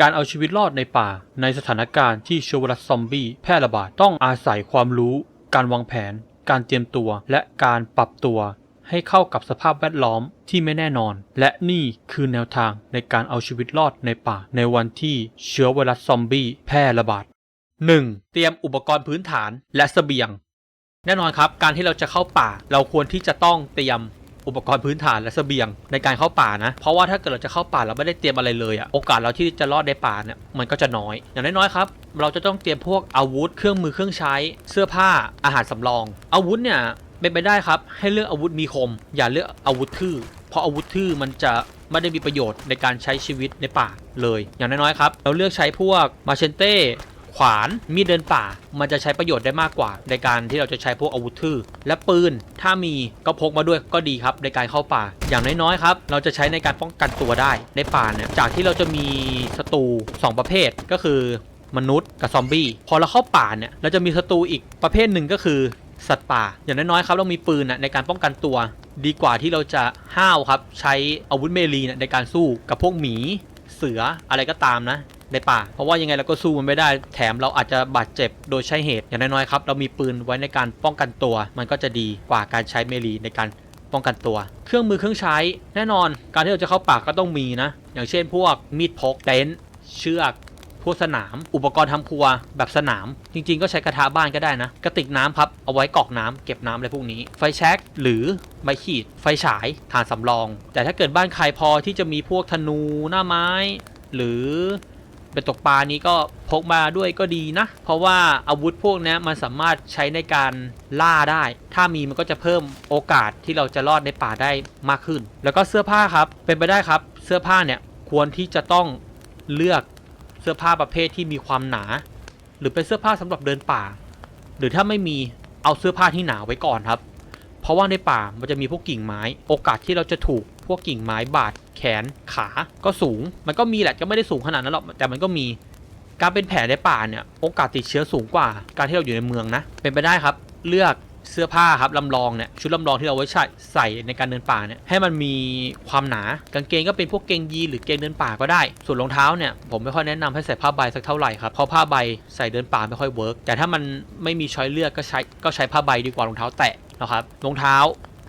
การเอาชีวิตรอดในป่า ในสถานการณ์ที่เชื้อไวรัสซอมบี้แพร่ระบาดต้องอาศัยความรู้ การวางแผน การเตรียมตัว และการปรับตัว ให้เข้ากับสภาพแวดล้อมที่ไม่แน่นอน และนี่คือแนวทางในการเอาชีวิตรอดในป่า ในวันที่เชื้อไวรัสซอมบี้แพร่ระบาด 1. เตรียมอุปกรณ์พื้นฐานและเสบียง แน่นอนครับ การที่เราจะเข้าป่า เราควรที่จะต้องเตรียม อุปกรณ์พื้นฐานและเสบียงในการเข้าป่านะ เพราะว่าถ้าเกิดเราจะเข้าป่าเราไม่ได้เตรียมอะไรเลยอะโอกาสเราที่จะรอดในป่าเนี่ยมันก็จะน้อย อย่างน้อยๆครับเราจะต้องเตรียมพวกอาวุธ เครื่องมือเครื่องใช้ เสื้อผ้าอาหารสำรอง อาวุธเนี่ยเป็นไปได้ครับ ให้เลือกอาวุธมีคม อย่าเลือกอาวุธทื่อเพราะอาวุธทื่อมันจะไม่ได้มีประโยชน์ในการใช้ชีวิตในป่าเลย อย่างน้อยๆครับ เราเลือกใช้พวกมาเชนเต้ ขวานมีดเดินป่า มันจะใช้ประโยชน์ได้มากกว่า ในการที่เราจะใช้พวกอาวุธทื่อและปืน ถ้ามีก็พกมาด้วยก็ดีครับในการเข้าป่า อย่างน้อยๆครับ เราจะใช้ในการป้องกันตัวได้ในป่าเนี่ยจากที่เราจะมีศัตรูสองประเภทก็คือมนุษย์กับซอมบี้พอเราเข้าป่าเนี่ยเราจะมีศัตรูอีกประเภทหนึ่งก็คือสัตว์ป่า อย่างน้อยๆครับเรามีปืนในการป้องกันตัว ดีกว่าที่เราจะห้าวครับ ใช้อาวุธเมลีในการสู้กับพวกหมี เสืออะไรก็ตามนะ ในป่า เพราะว่ายังไงเราก็สู้มันไม่ได้ แถมเราอาจจะบาดเจ็บโดยใช้เหตุ อย่างน้อยๆครับเรามีปืนไว้ในการป้องกันตัว มันก็จะดีกว่าการใช้เมลีในการป้องกันตัว เครื่องมือเครื่องใช้ แน่นอน การที่เราจะเข้าป่าก็ต้องมีนะ อย่างเช่น พวกมีดพกเต็นท์เชือกพวกสนาม อุปกรณ์ทำครัวแบบสนาม จริง ๆ ก็ใช้กระทะบ้านก็ได้นะ กระติกน้ำครับ เอาไว้กอกน้ำเก็บน้ำอะไรพวกนี้ ไฟแช็กหรือไม้ขีด ไฟฉายฐานสำรอง แต่ถ้าเกิดบ้านใครพอที่จะมีพวกธนูหน้าไม้ หรือ เป็นตกปลานี้ก็พกมาด้วยก็ดีนะ เพราะว่าอาวุธพวกนี้มันสามารถใช้ในการล่าได้ ถ้ามีมันก็จะเพิ่มโอกาสที่เราจะรอดในป่าได้มากขึ้น แล้วก็เสื้อผ้าครับ เป็นไปได้ครับ เสื้อผ้าเนี่ยควรที่จะต้องเลือกเสื้อผ้าประเภทที่มีความหนา หรือเป็นเสื้อผ้าสำหรับเดินป่า หรือถ้าไม่มีเอาเสื้อผ้าที่หนาไว้ก่อนครับ เพราะว่าในป่ามันจะมีพวกกิ่งไม้ โอกาสที่เราจะถูก วกกิ่งไม้บาดแขนขาก็สูง มันก็มีแหละก็ไม่ได้สูงขนาดนั้นหรอกแต่มันก็มีการเป็นแผลในป่าเนี่ยโอกาสติดเชื้อสูงกว่า การที่เราอยู่ในเมืองนะ เป็นไปได้ครับ เลือกเสื้อผ้าครับลำลองเนี่ยชุดลำลองที่เราไว้ใส่ใส่ในการเดินป่าเนี่ยให้มันมีความหนากางเกงก็เป็นพวกเกงยีหรือเกงเดินป่าก็ได้ ส่วนรองเท้าเนี่ยผมไม่ค่อยแนะนำให้ใส่ผ้าใบสักเท่าไหร่ครับเพราะผ้าใบใส่เดินป่าไม่ค่อยเวิร์กแต่ถ้ามันไม่มีช้อยเลือกก็ใช้ก็ใช้ผ้าใบดีกว่ารองเท้าแตะนะครับรองเท้า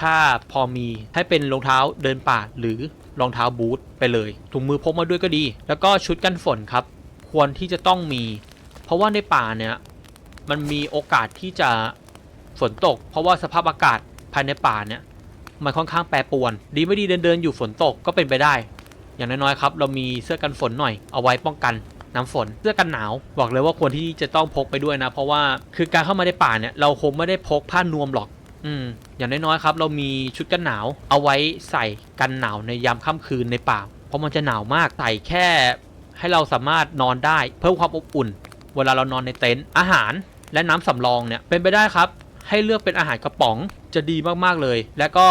ถ้าพอมีให้เป็นรองเท้าเดินป่าหรือรองเท้าบูทไปเลย ถุงมือพกมาด้วยก็ดี แล้วก็ชุดกันฝนครับ ควรที่จะต้องมี เพราะว่าในป่าเนี่ยมันมีโอกาสที่จะฝนตก เพราะว่าสภาพอากาศภายในป่าเนี่ยมันค่อนข้างแปรปรวน ดีไม่ดีเดินเดินอยู่ฝนตกก็เป็นไปได้ อย่างน้อยๆครับเรามีเสื้อกันฝนหน่อยเอาไว้ป้องกันน้ำฝนเสื้อกันหนาวบอกเลยว่าควรที่จะต้องพกไปด้วยนะ เพราะว่าคือการเข้ามาในป่าเนี่ยเราคงไม่ได้พกผ้านวมหรอก อืมอย่างน้อยๆครับ เรามีชุดกันหนาว เอาไว้ใส่กันหนาวในยามค่ำคืนในป่า เพราะมันจะหนาวมากใส่แค่ให้เราสามารถนอนได้ เพิ่มความอบอุ่น เวลาเรานอนในเต็นท์อาหารและน้ำสำรองเนี่ยเป็นไปได้ครับ ให้เลือกเป็นอาหารกระป๋องจะดีมากๆเลย แล้วก็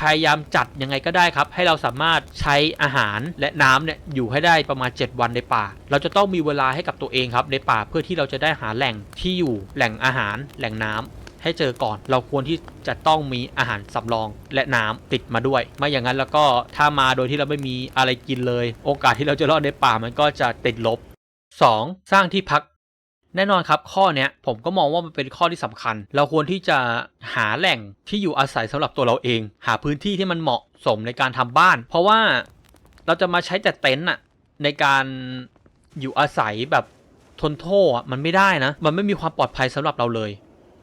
พยายามจัดยังไงก็ได้ครับ ให้เราสามารถใช้อาหารและน้ำเนี่ยอยู่ให้ได้ประมาณ 7 วันในป่า เราจะต้องมีเวลาให้กับตัวเองครับในป่าเพื่อที่เราจะได้หาแหล่งที่อยู่แหล่งอาหารแหล่งน้ำ ให้เจอก่อน เราควรที่จะต้องมีอาหารสำรองและน้ำติดมาด้วย ไม่อย่างนั้นแล้วก็ถ้ามาโดยที่เราไม่มีอะไรกินเลย โอกาสที่เราจะรอดในป่ามันก็จะติดลบ 2. สร้างที่พักแน่นอนครับข้อเนี้ยผมก็มองว่ามันเป็นข้อที่สำคัญ เราควรที่จะหาแหล่งที่อยู่อาศัยสำหรับตัวเราเอง หาพื้นที่ที่มันเหมาะสมในการทำบ้าน เพราะว่าเราจะมาใช้แต่เต็นท์อะในการอยู่อาศัยแบบทนโทษอมันไม่ได้นะ มันไม่มีความปลอดภัยสำหรับเราเลย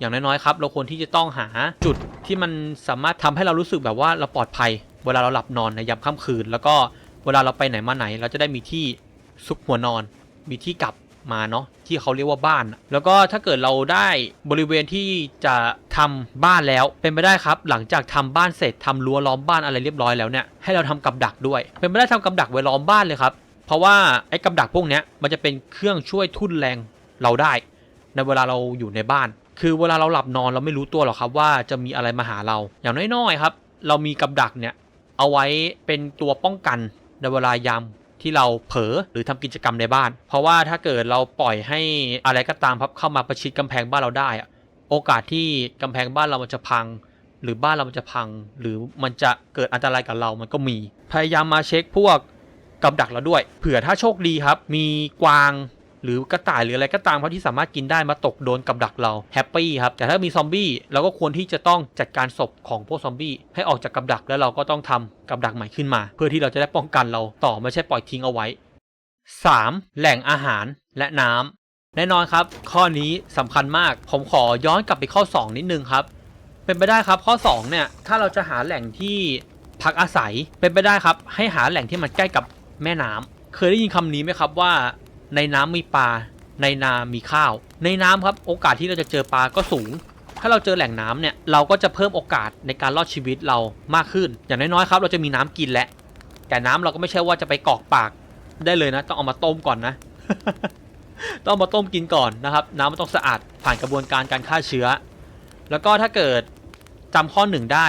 อย่างน้อยๆครับเราควรที่จะต้องหาจุดที่มันสามารถทำให้เรารู้สึกแบบว่าเราปลอดภัย เวลาเราหลับนอนในยามค่ำคืน แล้วก็เวลาเราไปไหนมาไหน เราจะได้มีที่ซุกหัวนอน มีที่กลับมาเนาะที่เขาเรียกว่าบ้าน แล้วก็ถ้าเกิดเราได้บริเวณที่จะทำบ้านแล้วเป็นไปได้ครับ หลังจากทำบ้านเสร็จทำรั้วล้อมบ้านอะไรเรียบร้อยแล้วเนี่ยให้เราทำกับดักด้วย เป็นไปได้ทำกับดักไว้ล้อมบ้านเลยครับ เพราะว่าไอ้กับดักพวกเนี้ยมันจะเป็นเครื่องช่วยทุ่นแรงเราได้ ในเวลาเราอยู่ในบ้าน คือเวลาเราหลับนอนเราไม่รู้ตัวหรอกครับว่าจะมีอะไรมาหาเรา อย่างน้อยๆครับ เรามีกับดักเนี่ยเอาไว้เป็นตัวป้องกันในเวลายามที่เราเผลอหรือทำกิจกรรมในบ้าน เพราะว่าถ้าเกิดเราปล่อยให้อะไรก็ตามครับเข้ามาประชิดกำแพงบ้านเราได้อะโอกาสที่กำแพงบ้านเรามันจะพัง หรือบ้านเรามันจะพัง หรือมันจะเกิดอันตรายกับเรามันก็มี พยายามมาเช็คพวกกับดักเราด้วย เผื่อถ้าโชคดีครับ มีกวาง หรือกระต่ายหรืออะไรก็ตามครับที่สามารถกินได้มาตกโดนกับดักเราแฮปปี้ครับแต่ถ้ามีซอมบี้เราก็ควรที่จะต้องจัดการศพของพวกซอมบี้ให้ออกจากกับดักแล้วเราก็ต้องทำกับดักใหม่ขึ้นมา เพื่อที่เราจะได้ป้องกันเราต่อไม่ใช่ปล่อยทิ้งเอาไว้ 3. แหล่งอาหารและน้ำแน่นอนครับ ข้อนี้สำคัญมากผมขอย้อนกลับไปข้อ 2 นิดนึงครับ เป็นไปได้ครับข้อ2เนี่ยถ้าเราจะหาแหล่งที่พักอาศัยเป็นไปได้ครับ ให้หาแหล่งที่มันใกล้กับแม่น้ำเคยได้ยินคำนี้ไหมครับว่า ในน้ำมีปลา ในนามีข้าว ในน้ำครับโอกาสที่เราจะเจอปลาก็สูง ถ้าเราเจอแหล่งน้ำเนี่ยเราก็จะเพิ่มโอกาสในการรอดชีวิตเรามากขึ้น อย่างน้อยๆครับ เราจะมีน้ำกินแหละ แต่น้ำเราก็ไม่ใช่ว่าจะไปกอกปากได้เลยนะ ต้องเอามาต้มก่อนนะ ต้องมาต้มกินก่อนนะครับ น้ำมันต้องสะอาดผ่านกระบวนการการฆ่าเชื้อ แล้วก็ถ้าเกิดจำข้อหนึ่งได้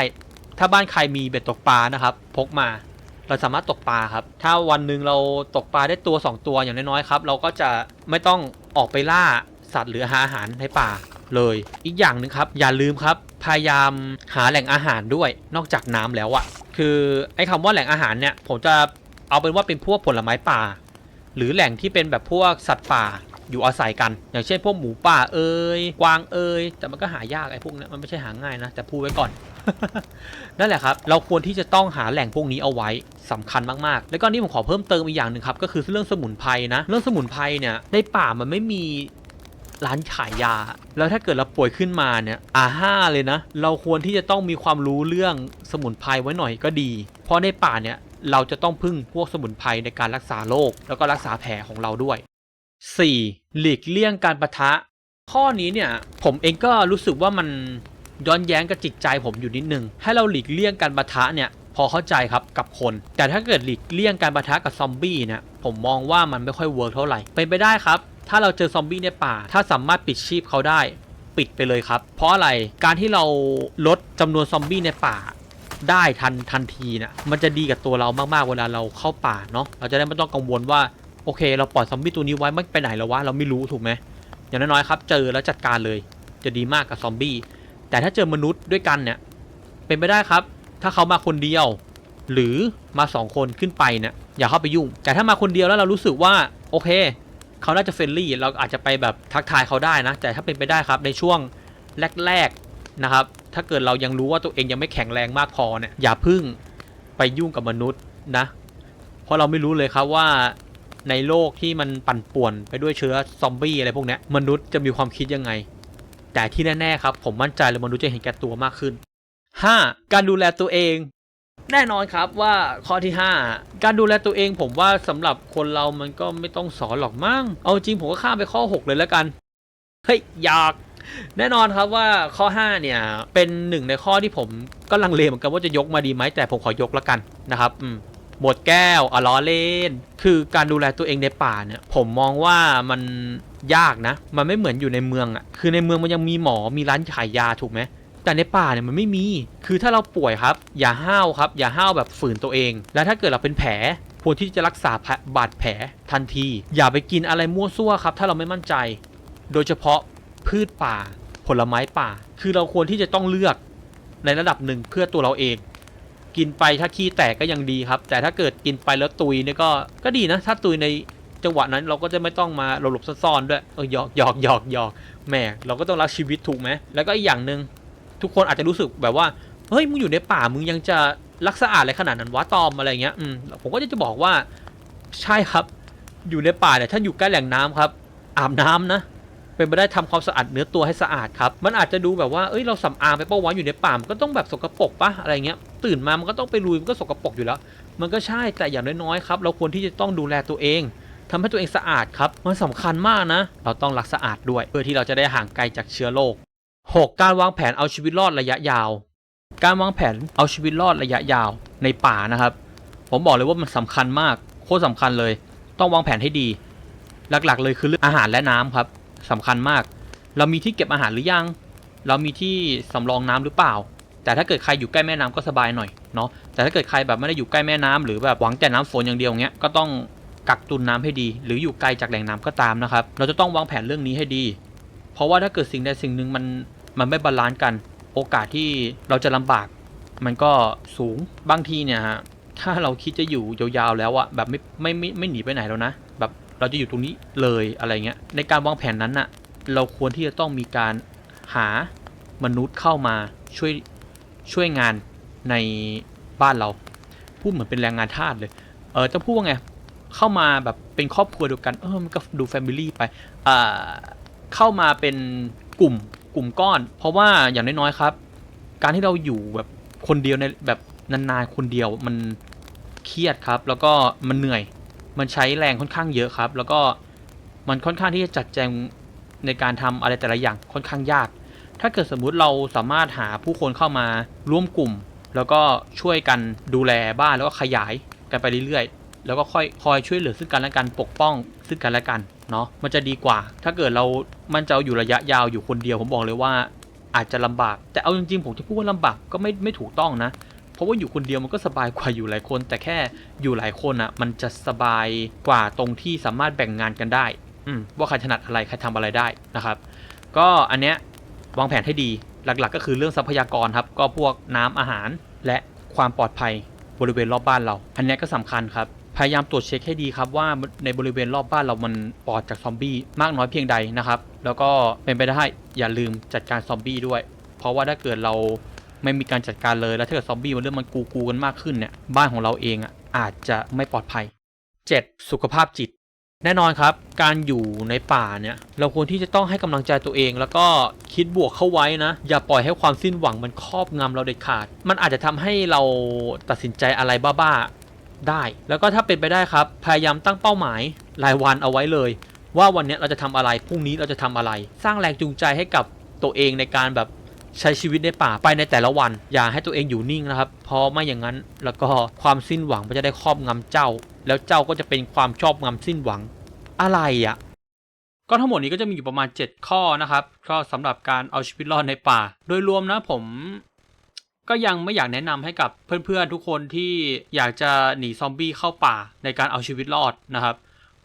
ถ้าบ้านใครมีเบ็ดตกปลานะครับ พกมา เราสามารถตกปลาครับ ถ้าวันหนึ่งเราตกปลาได้ตัว 2 ตัวอย่างน้อยๆครับ เราก็จะไม่ต้องออกไปล่าสัตว์หรือหาอาหารในป่าเลย อีกอย่างหนึ่งครับ อย่าลืมครับ พยายามหาแหล่งอาหารด้วย นอกจากน้ำแล้วอะคือไอ้คำว่าแหล่งอาหารเนี่ย ผมจะเอาเป็นว่าเป็นพวกผลไม้ป่า หรือแหล่งที่เป็นแบบพวกสัตว์ป่าอยู่อาศัยกัน อย่างเช่นพวกหมูป่าเอ่ยกวางเอ่ยแต่มันก็หายากไอ้พวกเนี้ยมันไม่ใช่หาง่ายนะแต่พูดไว้ก่อน นั่นแหละครับ เราควรที่จะต้องหาแหล่งพวกนี้เอาไว้สำคัญมากๆ แล้วก็นี่ผมขอเพิ่มเติมอีกอย่างหนึ่งครับ ก็คือเรื่องสมุนไพรนะ เรื่องสมุนไพรเนี่ยในป่ามันไม่มีร้านขายยา แล้วถ้าเกิดเราป่วยขึ้นมาเนี่ยอาห้าเลยนะ เราควรที่จะต้องมีความรู้เรื่องสมุนไพรไว้หน่อยก็ดี เพราะในป่าเนี่ยเราจะต้องพึ่งพวกสมุนไพรในการรักษาโรคแล้วก็รักษาแผลของเราด้วย 4. หลีกเลี่ยงการประทะ ข้อนี้เนี่ยผมเองก็รู้สึกว่ามัน ย้อนแย้งกับจิตใจผมอยู่นิดนึง ให้เราหลีกเลี่ยงการประทะเนี่ยพอเข้าใจครับกับคน แต่ถ้าเกิดหลีกเลี่ยงการประทะกับซอมบี้เนี่ยผมมองว่ามันไม่ค่อยเวิร์กเท่าไหร่เป็นไปได้ครับ ถ้าเราเจอซอมบี้ในป่า ถ้าสามารถปิดชีพเขาได้ ปิดไปเลยครับ เพราะอะไรการที่เราลดจำนวนซอมบี้ในป่าได้ทันทันทีนะมันจะดีกับตัวเรามากๆเวลาเราเข้าป่าเนาะเราจะได้ไม่ต้องกังวลว่าโอเค เราปล่อยซอมบี้ตัวนี้ไว้ไม่ไปไหนแล้ววะเราไม่รู้ถูกไหมอย่างน้อยๆครับ เจอแล้วจัดการเลย จะดีมากกับซอมบี้ แต่ถ้าเจอมนุษย์ด้วยกันเนี่ยเป็นไปได้ครับ ถ้าเขามาคนเดียว หรือมาสองคนขึ้นไปเนี่ยอย่าเข้าไปยุ่ง แต่ถ้ามาคนเดียวแล้วเรารู้สึกว่าโอเคเขาน่าจะเฟรนลี่เราอาจจะไปแบบทักทายเขาได้นะ แต่ถ้าเป็นไปได้ครับในช่วงแรกๆนะครับ ถ้าเกิดเรายังรู้ว่าตัวเองยังไม่แข็งแรงมากพอเนี่ยอย่าพึ่งไปยุ่งกับมนุษย์นะ เพราะเราไม่รู้เลยครับว่าในโลกที่มันปั่นป่วนไปด้วยเชื้อซอมบี้อะไรพวกนี้มนุษย์จะมีความคิดยังไง แต่ที่แน่ๆครับผมมั่นใจเลยมนุษย์จะเห็นแก่ตัวมากขึ้น 5. การดูแลตัวเอง แน่นอนครับว่าข้อที่ 5 การดูแลตัวเองผมว่าสำหรับคนเรามันก็ไม่ต้องสอนหรอกมั้งเอาจริงผมก็ข้ามไปข้อ 6 เลยแล้วกันเฮ้ยอยากแน่นอนครับว่าข้อ 5 เนี่ย เป็นหนึ่งในข้อที่ผมก็ลังเลเหมือนกันว่าจะยกมาดีไหมแต่ผมขอยกแล้วกันนะครับอืม หมดแก้วอะล้อเล่น คือการดูแลตัวเองในป่าเนี่ย ผมมองว่ามันยากนะ มันไม่เหมือนอยู่ในเมืองอะ่ะ คือในเมืองมันยังมีหมอ มีร้านขายยาถูกไหม แต่ในป่าเนี่ยมันไม่มี คือถ้าเราป่วยครับ อย่าห้าวครับ อย่าห้าวแบบฝืนตัวเอง แล้วถ้าเกิดเราเป็นแผลควรที่จะรักษาบาดแผลทันที อย่าไปกินอะไรมั่วซั่วครับ ถ้าเราไม่มั่นใจ โดยเฉพาะพืชป่า ผลไม้ป่า คือเราควรที่จะต้องเลือกในระดับหนึ่งเพื่อตัวเราเอง กินไปถ้าขี้แตกก็ยังดีครับ แต่ถ้าเกิดกินไปแล้วตุยเนี่ยก็ก็ดีนะ ถ้าตุยในจังหวะนั้นเราก็จะไม่ต้องมาหลบๆซ่อนๆด้วยเออหยอกหยอกหยอกหยอกแหมเราก็ต้องรักชีวิตถูกไหมแล้วก็อีกอย่างหนึ่งทุกคนอาจจะรู้สึกแบบว่าเฮ้ยมึงอยู่ในป่ามึงยังจะรักสะอาดอะไรขนาดนั้นวะตอมอะไรเงี้ยอืมผมก็จะบอกว่าใช่ครับ อยู่ในป่าเนี่ยถ้าอยู่ใกล้แหล่งน้ำครับ อาบน้ำนะ เป็นไปได้ทำความสะอาดเนื้อตัวให้สะอาดครับ มันอาจจะดูแบบว่าเอ้ยเราสำอางไปเป้าวะอยู่ในป่ามันก็ต้องแบบสกปรกปะอะไรเงี้ยตื่นมามันก็ต้องไปลุยมันก็สกปรกอยู่แล้ว มันก็ใช่แต่อย่างน้อยๆครับเราควรที่จะต้องดูแลตัวเองทำให้ตัวเองสะอาดครับ มันสำคัญมากนะ เราต้องรักสะอาดด้วย เพื่อที่เราจะได้ห่างไกลจากเชื้อโรค 6. การวางแผนเอาชีวิตรอดระยะยาว การวางแผนเอาชีวิตรอดระยะยาวในป่านะครับ ผมบอกเลยว่ามันสำคัญมาก โคตรสำคัญเลย ต้องวางแผนให้ดี หลักๆ เลยคือเรื่องอาหารและน้ำครับ สำคัญมาก เรามีที่เก็บอาหารหรือยัง เรามีที่สำรองน้ำหรือเปล่า แต่ถ้าเกิดใครอยู่ใกล้แม่น้ำก็สบายหน่อยเนาะแต่ถ้าเกิดใครแบบไม่ได้อยู่ใกล้แม่น้ำหรือแบบหวังแต่น้ำฝนอย่างเดียวเงี้ยก็ต้องกักตุนน้ำให้ดี หรืออยู่ไกลจากแหล่งน้ำก็ตามนะครับ เราจะต้องวางแผนเรื่องนี้ให้ดี เพราะว่าถ้าเกิดสิ่งใดสิ่งหนึ่งมันมันไม่บาลานซ์กัน โอกาสที่เราจะลำบาก มันก็สูงบางทีเนี่ยฮะถ้าเราคิดจะอยู่ยาวๆแล้วอะแบบไม่ไม่ไม่ไม่หนีไปไหนแล้วนะ เราจะอยู่ตรงนี้เลยอะไรเงี้ยในการวางแผนนั้นอะเราควรที่จะต้องมีการหามนุษย์เข้ามาช่วยช่วยงานในบ้านเราพูดเหมือนเป็นแรงงานทาสเลยเออจะพูดว่าไงเข้ามาแบบเป็นครอบครัวเดียวกันเออมันก็ดูแฟมิลี่ไปอ่าเข้ามาเป็นกลุ่มกลุ่มก้อน เพราะว่าอย่างน้อยๆครับ การที่เราอยู่แบบคนเดียวในแบบนานๆคนเดียวมันเครียดครับ แล้วก็มันเหนื่อย มันใช้แรงค่อนข้างเยอะครับ แล้วก็มันค่อนข้างที่จะจัดแจงในการทำอะไรแต่ละอย่างค่อนข้างยาก ถ้าเกิดสมมุติเราสามารถหาผู้คนเข้ามาร่วมกลุ่ม แล้วก็ช่วยกันดูแลบ้านแล้วก็ขยายกันไปเรื่อยๆ แล้วก็ค่อยคอยช่วยเหลือซึ่งกันและกันปกป้องซึ่งกันและกันเนาะ มันจะดีกว่า ถ้าเกิดเรา มันจะอยู่ระยะยาวอยู่คนเดียวผมบอกเลยว่าอาจจะลำบาก แต่เอาจริงๆผมจะพูดว่าลำบากก็ไม่ไม่ถูกต้องนะ ราะว่าอยู่คนเดียวมันก็สบายกว่าอยู่หลายคน แต่แค่อยู่หลายคนอะ มันจะสบายกว่าตรงที่สามารถแบ่งงานกันได้อืว่าใครถนัดอะไรใครทำอะไรได้นะครับ ก็อันเนี้ยวางแผนให้ดีหลักๆ ก็คือเรื่องทรัพยากรครับ ก็พวกน้ำอาหาร และความปลอดภัยบริเวณรอบบ้านเรา อันเนี้ยก็สำคัญครับพยายามตรวจเช็คให้ดีครับว่าในบริเวณรอบบ้านเรามันปลอดจากซอมบี้มากน้อยเพียงใดนะครับ แล้วก็เป็นไปได้อย่าลืมจัดการซอมบี้ด้วย เพราะว่าถ้าเกิดเรา ไม่มีการจัดการเลยแล้วถ้าเกิดซอมบี้มันเริ่มมันกูกูกันมากขึ้นเนี่ยบ้านของเราเองอะอาจจะไม่ปลอดภัย 7. สุขภาพจิต แน่นอนครับ การอยู่ในป่าเนี่ย เราควรที่จะต้องให้กำลังใจตัวเอง แล้วก็คิดบวกเข้าไว้นะ อย่าปล่อยให้ความสิ้นหวังมันครอบงำเราเด็ดขาด มันอาจจะทำให้เราตัดสินใจอะไรบ้าๆได้ แล้วก็ถ้าเป็นไปได้ครับ พยายามตั้งเป้าหมายรายวันเอาไว้เลย ว่าวันนี้เราจะทำอะไรพรุ่งนี้เราจะทำอะไร สร้างแรงจูงใจให้กับตัวเองในการแบบ ใช้ชีวิตในป่าไปในแต่ละวัน อย่าให้ตัวเองอยู่นิ่งนะครับ เพราะไม่อย่างนั้นแล้วก็ความสิ้นหวังมันจะได้ครอบงำเจ้า แล้วเจ้าก็จะเป็นความชอบงำสิ้นหวังอะไรอะ่ะก็ทั้งหมดนี้ก็จะมีอยู่ประมาณ 7 ข้อนะครับก็สำหรับการเอาชีวิตรอดในป่า โดยรวมนะผมก็ยังไม่อยากแนะนำให้กับเพื่อนๆทุกคนที่อยากจะหนีซอมบี้เข้าป่าในการเอาชีวิตรอดนะครับ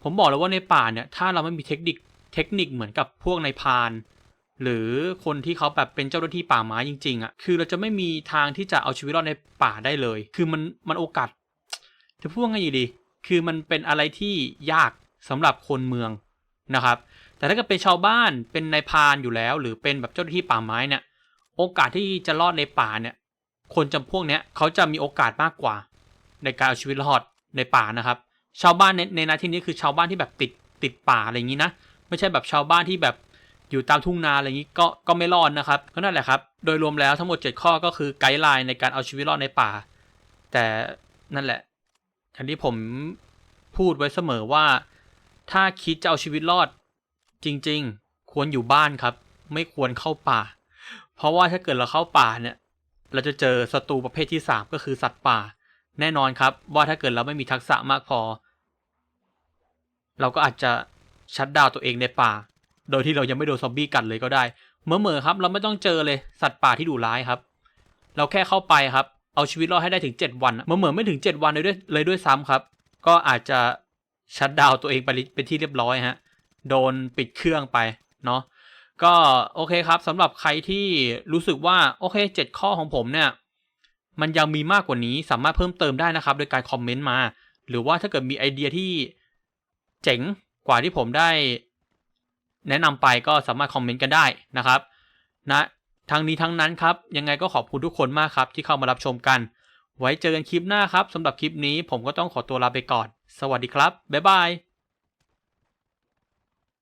ผมบอกเลยว่าในป่าเนี่ยถ้าเราไม่มีเทคนิคเทคนิคเหมือนกับพวกในพาน หรือคนที่เขาแบบเป็นเจ้าหน้าที่ป่าไม้จริงๆอะ่ะคือเราจะไม่มีทางที่จะเอาชีวิตรอดในป่าได้เลย คือมันมันโอกาสจะพูดว่าไงดี คือมันเป็นอะไรที่ยากสำหรับคนเมืองนะครับ แต่ถ้าเกิดเป็นชาวบ้านเป็นนายพานอยู่แล้ว หรือเป็นแบบเจ้าหน้าที่ป่าไม้เนี่ยโอกาสที่จะรอดในป่าเนี่ย คนจำพวกเนี้ยเขาจะมีโอกาสมากกว่า ในการเอาชีวิตรอดในป่านะครับ ชาวบ้านในในนาที่นี้คือชาวบ้านที่แบบติดติดป่าอะไรอย่างนี้นะ ไม่ใช่แบบชาวบ้านที่แบบ อยู่ตามทุ่งนาอะไรอย่างนี้ก็ก็ไม่รอดนะครับก็นั่นแหละครับ โดยรวมแล้วทั้งหมด 7 ข้อก็คือไกด์ไลน์ในการเอาชีวิตรอดในป่า แต่นั่นแหละอย่างที่ผมพูดไว้เสมอว่า ถ้าคิดจะเอาชีวิตรอด จริง ๆ ควรอยู่บ้านครับ ไม่ควรเข้าป่า เพราะว่าถ้าเกิดเราเข้าป่าเนี่ย เราจะเจอศัตรูประเภทที่ 3 ก็คือสัตว์ป่า แน่นอนครับ ว่าถ้าเกิดเราไม่มีทักษะมากพอ เราก็อาจจะชัดดาวตัวเองในป่า โดยที่เรายังไม่โดนซอมบี้กัดเลยก็ได้เมื่อเมื่อๆครับ เราไม่ต้องเจอเลยสัตว์ป่าที่ดุร้ายครับ เราแค่เข้าไปครับ เอาชีวิตรอดให้ได้ถึง 7 วันเมื่อเมื่อๆไม่ถึง 7 วันเลยด้วยเลยด้วยซ้ำครับ ก็อาจจะชัดดาวตัวเองไปเป็นที่เรียบร้อยฮะโดนปิดเครื่องไปเนาะก็โอเคครับสำหรับใครที่รู้สึกว่าโอเคเจ็ดข้อของผมเนี่ยมันยังมีมากกว่านี้สามารถเพิ่มเติมได้นะครับ โดยการคอมเมนต์มา หรือว่าถ้าเกิดมีไอเดียที่เจ๋งกว่าที่ผมได้ แนะนำไปก็สามารถคอมเมนต์กันได้นะครับนะทั้งนี้ทั้งนั้นครับ ยังไงก็ขอบคุณทุกคนมากครับที่เข้ามารับชมกัน ไว้เจอกันคลิปหน้าครับสำหรับคลิปนี้ผมก็ต้องขอตัวลาไปก่อน สวัสดีครับ บ๊ายบาย